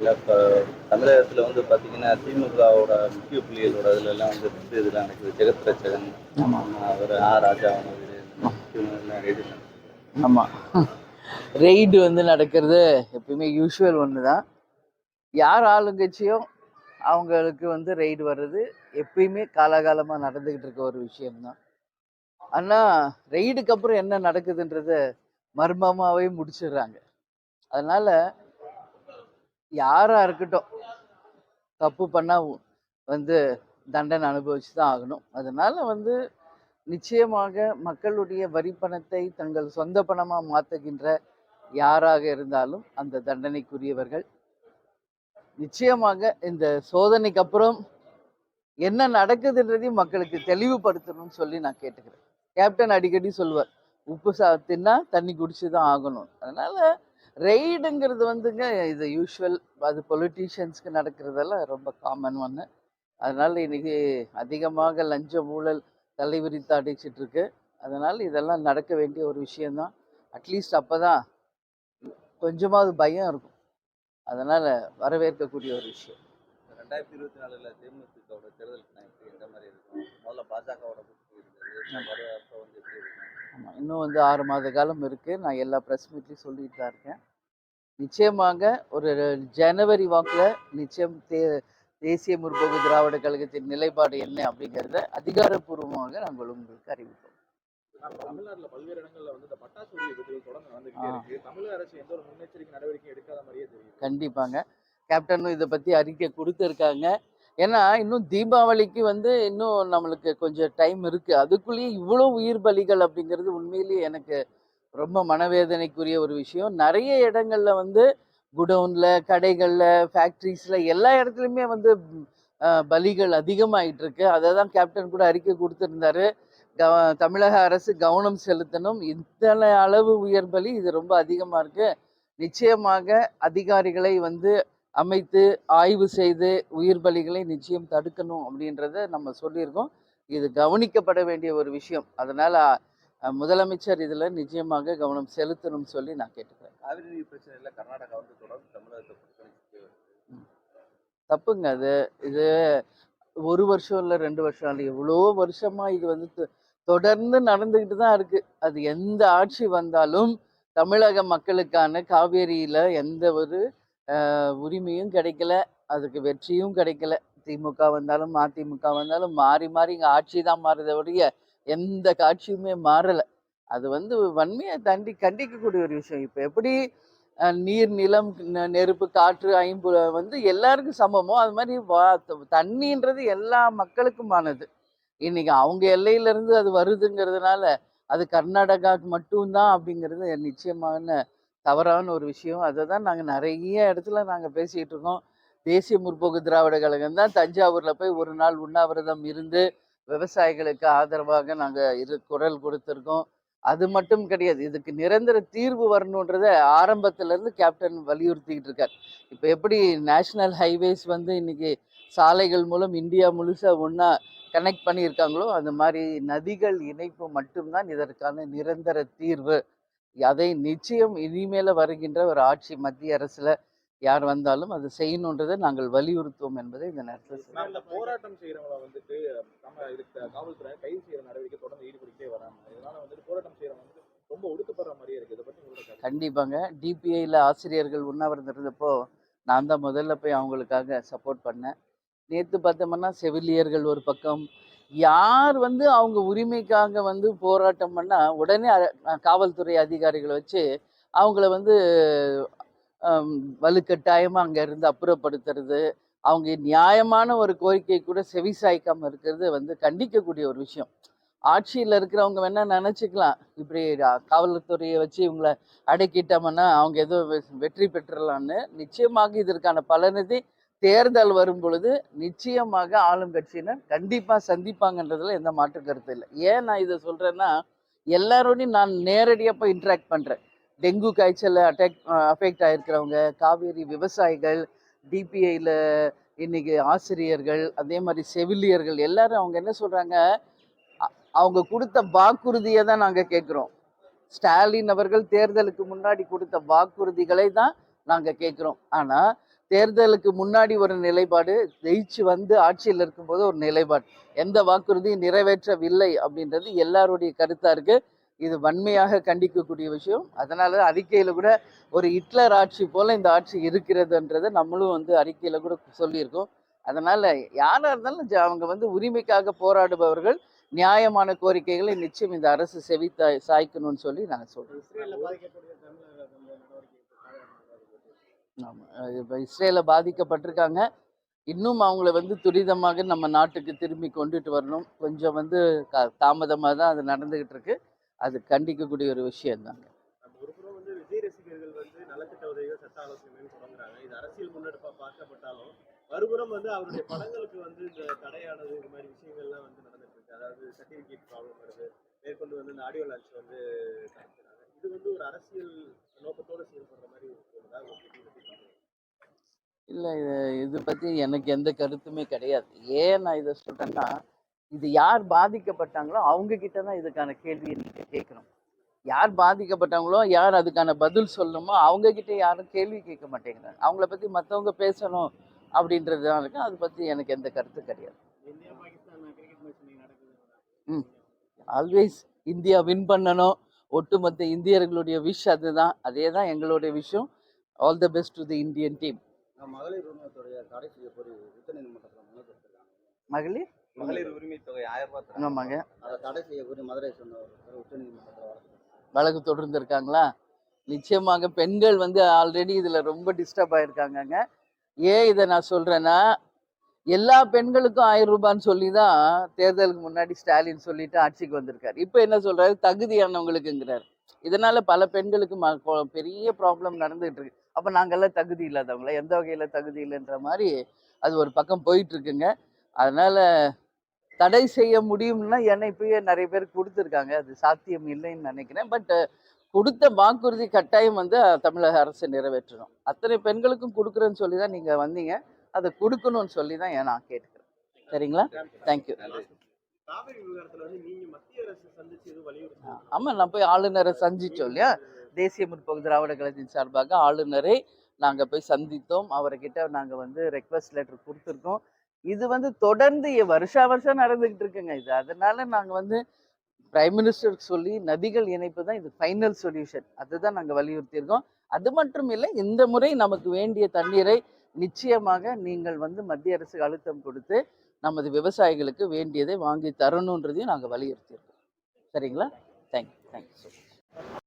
இல்லை இப்போ தமிழகத்தில் வந்து பார்த்தீங்கன்னா திமுகவோட முக்கிய புள்ளிகளோட இதுல எல்லாம் வந்து ரெண்டு இதெல்லாம் நடக்குது ஜெகத் ரச்சகன் அவர் ஆ ராஜா ரெடி ஆமாம் ரெய்டு வந்து நடக்கிறது எப்பயுமே யூஷுவல் ஒன்று தான் யார் ஆளுங்கட்சியோ அவங்களுக்கு வந்து ரெய்டு வர்றது எப்பயுமே காலாகாலமாக நடந்துக்கிட்டு இருக்க ஒரு விஷயம்தான். ஆனால் ரெய்டுக்கு அப்புறம் என்ன நடக்குதுன்றத மர்மமாகவே முடிச்சிடுறாங்க. அதனால யாராக இருக்கட்டும் தப்பு பண்ணால் வந்து தண்டனை அனுபவிச்சு தான் ஆகணும். அதனால வந்து நிச்சயமாக மக்களுடைய வரி பணத்தை தங்கள் சொந்த பணமாக மாற்றுகின்ற யாராக இருந்தாலும் அந்த தண்டனைக்குரியவர்கள். நிச்சயமாக இந்த சோதனைக்கு அப்புறம் என்ன நடக்குதுன்றதையும் மக்களுக்கு தெளிவுபடுத்தணும்னு சொல்லி நான் கேட்டுக்கிறேன். கேப்டன் அடிக்கடி சொல்லுவார் உப்பு சா தின்னா தண்ணி குடிச்சு தான் ஆகணும். அதனால ரெய்டுங்கிறது வந்துங்க இது யூஷுவல். அது பொலிட்டீஷியன்ஸ்க்கு நடக்கிறதெல்லாம் ரொம்ப காமன் ஒன்று அதனால இன்னைக்கு அதிகமாக லஞ்ச ஊழல் தலைவிரித்து அடிச்சிட்டு இருக்கு அதனால இதெல்லாம் நடக்க வேண்டிய ஒரு விஷயம்தான் அட்லீஸ்ட் அப்பதான் கொஞ்சமாவது பயம் இருக்கும். அதனால வரவேற்கக்கூடிய ஒரு விஷயம். ரெண்டாயிரத்தி இருபத்தி நாலுல தேமுதிகவோட தேர்தல் plan எப்படி எந்த மாதிரி இருக்கும்? முதல்ல பாஜகவோட அப்போ ஆமாம் இன்னும் வந்து ஆறு மாத காலம் இருக்குது நான் எல்லா ப்ரெஸ் மீட்லையும் சொல்லிட்டு தான் இருக்கேன். நிச்சயமாக ஒரு ஜனவரி வாக்கில் நிச்சயம் தே தேசிய முற்போக்கு திராவிட கழகத்தின் நிலைப்பாடு என்ன அப்படிங்கிறத அதிகாரப்பூர்வமாக நாங்கள் உங்களுக்கு அறிவிப்போம். தமிழ்நாட்டுல பல்வேறு இடங்கள்ல வந்து இந்த பட்டாசு வெடி விபத்துகள் தொடர்ந்து நடந்துகிட்டே ஆ. இருக்கு. தமிழக அரசு எந்த ஒரு முன்னெச்சரிக்கை நடவடிக்கையும் எடுக்காத மாதிரியே தெரியுது. கண்டிப்பாங்க. கேப்டனும் இதை பற்றி அறிக்கை கொடுத்துருக்காங்க. ஏன்னா இன்னும் தீபாவளிக்கு வந்து இன்னும் நம்மளுக்கு கொஞ்சம் டைம் இருக்குது அதுக்குள்ளேயே இவ்வளோ உயிர் பலிகள் அப்படிங்கிறது உண்மையிலேயே எனக்கு ரொம்ப மனவேதனைக்குரிய ஒரு விஷயம். நிறைய இடங்கள்ல வந்து குடவுனில் கடைகளில் ஃபேக்ட்ரிஸில் எல்லா இடத்துலையுமே வந்து பலிகள் அதிகமாயிட்டு இருக்கு அதை தான் கேப்டன் கூட அறிக்கை கொடுத்துருந்தாரு. கவ தமிழக அரசு கவனம் செலுத்தணும். இத்தனை அளவு உயர் பலி இது ரொம்ப அதிகமாக இருக்கு. நிச்சயமாக அதிகாரிகளை வந்து அமைத்து ஆய்வு செய்து உயிர் பலிகளை நிச்சயம் தடுக்கணும் அப்படின்றத நம்ம சொல்லியிருக்கோம். இது கவனிக்கப்பட வேண்டிய ஒரு விஷயம். அதனால முதலமைச்சர் இதில் நிச்சயமாக கவனம் செலுத்தணும்னு சொல்லி நான் கேட்டுக்கிறேன். காவிரி நீர் பிரச்சனையில் கர்நாடகா வந்து தொடர்ந்து தமிழகத்தை. தப்புங்க அது. இது ஒரு வருஷம் இல்லை ரெண்டு வருஷம் இல்லை எவ்வளோ வருஷமா இது வந்து தொடர்ந்து நடந்துக்கிட்டு தான் இருக்கு. அது எந்த ஆட்சி வந்தாலும் தமிழக மக்களுக்கான காவேரியில எந்த ஒரு உரிமையும் கிடைக்கல. அதுக்கு வெற்றியும் கிடைக்கல. திமுக வந்தாலும் அதிமுக வந்தாலும் மாறி மாறி இங்கே ஆட்சி தான் மாறுதே ஒழிய எந்த காட்சியுமே மாறலை. அது வந்து வன்மையை தண்டி கண்டிக்கக்கூடிய ஒரு விஷயம். இப்போ எப்படி நீர் நிலம் நெ- நெருப்பு காற்று ஐம்பு வந்து எல்லாருக்கும் சமமோ அது மாதிரி வா- தண்ணின்றது எல்லா மக்களுக்குமானது. இன்னைக்கு அவங்க எல்லையிலேருந்து அது வருதுங்கிறதுனால அது கர்நாடகாவுக்கு மட்டும்தான் அப்படிங்கிறது நிச்சயமான தவறான ஒரு விஷயம். அதை தான் நாங்கள் நிறைய இடத்துல நாங்கள் பேசிகிட்டு இருக்கோம். தேசிய முற்போக்கு திராவிட கழகம் தான் தஞ்சாவூரில் போய் ஒரு நாள் உண்ணாவிரதம் இருந்து விவசாயிகளுக்கு ஆதரவாக நாங்கள் இரு குரல் கொடுத்துருக்கோம். அது மட்டும் கிடையாது இதுக்கு நிரந்தர தீர்வு வரணுன்றத ஆரம்பத்திலேருந்து கேப்டன் வலியுறுத்திக்கிட்டு இருக்கார். இப்போ எப்படி நேஷனல் ஹைவேஸ் வந்து இன்னைக்கு சாலைகள் மூலம் இந்தியா முழுசாக ஒன்றா கனெக்ட் பண்ணியிருக்காங்களோ அந்த மாதிரி நதிகள் இணைப்பு மட்டும்தான் இதற்கான நிரந்தர தீர்வு. அதை நிச்சயம் இனிமேல வருகின்ற ஒரு ஆட்சி மத்திய அரசில் யார் வந்தாலும் அதை செய்யணுன்றதை நாங்கள் வலியுறுத்துவோம் என்பதை இந்த நேரத்தில். இந்த போராட்டம் செய்யறவங்க வந்துட்டு நம்ம இதுக்கு காவல்துறை கைது செய்யற நடவடிக்கை தொடர்ந்து ஈடுபடுத்தே வராங்க. இதனால வந்துட்டு போராட்டம் செய்யறவங்க வந்து ரொம்ப ஒடுக்கப்படுற மாதிரியே இருக்கு. இதை கருத்து? கண்டிப்பாங்க. டிபிஐயில் ஆசிரியர்கள் உண்ணாவிரதம் இருந்தப்போ நான் தான் முதல்ல போய் அவங்களுக்காக சப்போர்ட் பண்ணேன். நேற்று பார்த்தோம்னா செவிலியர்கள் ஒரு பக்கம். யார் வந்து அவங்க உரிமைக்காக வந்து போராட்டம் பண்ணால் உடனே காவல்துறை அதிகாரிகளை வச்சு அவங்கள வந்து வலுக்கட்டாயமாக அங்கே இருந்து அப்புறப்படுத்துறது. அவங்க நியாயமான ஒரு கோரிக்கை கூட செவிசாய்க்காம இருக்கிறது வந்து கண்டிக்கக்கூடிய ஒரு விஷயம். ஆட்சியில் இருக்கிறவங்க வேணா நினச்சிக்கலாம். இப்படி காவல்துறையை வச்சு இவங்களை அடக்கிட்டோம்னா அவங்க ஏதோ வெ- வெற்றி பெற்றுடலான்னு நிச்சயமாக இதற்கான பலனதி தேர்தல் வரும் பொழுது நிச்சயமாக ஆளும் கட்சியினர் கண்டிப்பாக சந்திப்பாங்கன்றதுல எந்த மாற்று கருத்து இல்லை. ஏன் நான் இதை சொல்கிறேன்னா எல்லாரோடையும் நான் நேரடியாக போய் இன்ட்ராக்ட் பண்ணுறேன் டெங்கு காய்ச்சலில் அட்டாக் அஃபெக்ட் ஆகிருக்கிறவங்க காவேரி விவசாயிகள் டிபிஐயில் இன்னைக்கு ஆசிரியர்கள் அதே மாதிரி செவிலியர்கள் எல்லாரும் அவங்க என்ன சொல்கிறாங்க அவங்க கொடுத்த வாக்குறுதியை தான் நாங்கள் கேட்குறோம். ஸ்டாலின் அவர்கள் தேர்தலுக்கு முன்னாடி கொடுத்த வாக்குறுதிகளை தான் நாங்கள் கேட்குறோம். ஆனால் தேர்தலுக்கு முன்னாடி ஒரு நிலைப்பாடு ஜெயிச்சு வந்து ஆட்சியில் இருக்கும்போது ஒரு நிலைப்பாடு. எந்த வாக்குறுதியும் நிறைவேற்றவில்லை அப்படின்றது எல்லாருடைய கருத்தாக இருக்குது இது வன்மையாக கண்டிக்கக்கூடிய விஷயம். அதனால அறிக்கையில கூட ஒரு ஹிட்லர் ஆட்சி போல இந்த ஆட்சி இருக்கிறதுன்றதை நம்மளும் வந்து அறிக்கையில கூட சொல்லியிருக்கோம். அதனால யாரா இருந்தாலும் அவங்க வந்து உரிமைக்காக போராடுபவர்கள் நியாயமான கோரிக்கைகளை நிச்சயம் இந்த அரசு செவி தாய்- சாய்க்கணும்னு சொல்லி நாங்கள் இஸ்ரேல்ல நடவடிக்கை ஆமாம் இப்போ இஸ்ரேல பாதிக்கப்பட்டிருக்காங்க. இன்னும் அவங்கள வந்து துரிதமாக நம்ம நாட்டுக்கு திரும்பி கொண்டுட்டு வரணும். கொஞ்சம் வந்து தாமதமாக தான் அது நடந்துகிட்டு இருக்கு. அது கண்டிக்கக்கூடிய ஒரு விஷயம் தாங்க நம்ம ஒரு புறம் வந்து விஜய் ரசிகர்கள் வந்து நலத்திட்ட உதவிகள் சட்ட ஆலோசனைன்னு தொடங்குறாங்க. இது அரசியல் முன்னெடுப்பா பார்க்கப்பட்டாலும் மறுபுறம் வந்து அவருடைய படங்களுக்கு வந்து இந்த தடையானது இது மாதிரி விஷயங்கள்லாம் வந்து நடந்துட்டு இருக்கு அதாவது சர்டிபிகேட் ப்ராப்ளம் வருது. மேற்கொண்டு வந்து இந்த ஆடியோ லான்ச் வந்து நடத்துறாங்க. இது வந்து ஒரு அரசியல் நோக்கத்தோட செயல்படுற மாதிரி? இல்லை இது இது பற்றி எனக்கு எந்த கருத்துமே கிடையாது. ஏன் நான் இதை சொல்கிறேன்னா இது யார் பாதிக்கப்பட்டாங்களோ அவங்க கிட்ட தான் இதுக்கான கேள்வியை நீங்கள் கேட்கணும். யார் பாதிக்கப்பட்டாங்களோ யார் அதுக்கான பதில் சொல்லணுமோ அவங்க கிட்ட யாரும் கேள்வி கேட்க மாட்டேங்கிறாங்க. அவங்கள பற்றி மற்றவங்க பேசணும் அப்படின்றது தான் இருக்கு. அதை பற்றி எனக்கு எந்த கருத்து கிடையாது. ம். ஆல்வேஸ் இந்தியா வின் பண்ணணும். ஒட்டுமொத்த இந்தியர்களுடைய விஷ் அதுதான். அதே தான் எங்களுடைய விஷயம் all the best to the Indian team மகளிர் மகளிர்? மகளிர் உரிமை தொகை ஆயிரம் ரூபாய். ஆமாங்க. அதை தடை செய்ய கோரி மதுரை சொன்ன வழக்கு வழக்கு தொடர்ந்து இருக்காங்களா நிச்சயமாக பெண்கள் வந்து ஆல்ரெடி இதில் ரொம்ப டிஸ்டர்ப் ஆயிருக்காங்கங்க. ஏன் இதை நான் சொல்கிறேன்னா எல்லா பெண்களுக்கும் ஆயிரம் ரூபான்னு சொல்லி தான் தேர்தலுக்கு முன்னாடி ஸ்டாலின் சொல்லிட்டு ஆட்சிக்கு வந்திருக்காரு. இப்போ என்ன சொல்றாரு? தகுதியானவங்களுக்குங்கிறார். இதனால பல பெண்களுக்கு பெரிய ப்ராப்ளம் நடந்துகிட்டு இருக்கு அப்போ நாங்கெல்லாம் தகுதி இல்லாதவங்களா? எந்த வகையில் தகுதி இல்லைன்ற மாதிரி அது ஒரு பக்கம் போயிட்டு இருக்குங்க அதனால தடை செய்ய முடியும்னா என்னை இப்பயே நிறைய பேர் கொடுத்துருக்காங்க. அது சாத்தியம் இல்லைன்னு நினைக்கிறேன். பட் கொடுத்த வாக்குறுதி கட்டாயம் வந்து தமிழக அரசு நிறைவேற்றணும். அத்தனை பெண்களுக்கும் கொடுக்குறேன்னு சொல்லி தான் நீங்கள் வந்தீங்க. அதை கொடுக்கணும்னு சொல்லி தான் நான் கேட்டுக்கிறேன். சரிங்களா? தேங்க்யூ ஆமாம் நான் போய் ஆளுநரை சந்திச்சோம் இல்லையா? தேசிய முற்போக்கு திராவிட கழகத்தின் சார்பாக ஆளுநரை நாங்கள் போய் சந்தித்தோம். அவர்கிட்ட நாங்கள் வந்து ரெக்வஸ்ட் லெட்டர் கொடுத்துருக்கோம். இது வந்து தொடர்ந்து வருஷா வருஷம் நடந்துகிட்டு இருக்குங்க இது. அதனால நாங்கள் வந்து பிரைம் மினிஸ்டருக்கு சொல்லி நதிகள் இணைப்பு தான் இது ஃபைனல் சொல்யூஷன் அதுதான் நாங்கள் வலியுறுத்தியிருக்கோம். அது மட்டும் இல்லை இந்த முறை நமக்கு வேண்டிய தண்ணீரை நிச்சயமாக நீங்கள் வந்து மத்திய அரசு அழுத்தம் கொடுத்து நமது விவசாயிகளுக்கு வேண்டியதை வாங்கி தரணுன்றதையும் நாங்கள் வலியுறுத்தியிருக்கோம். சரிங்களா? Thank you thank you so much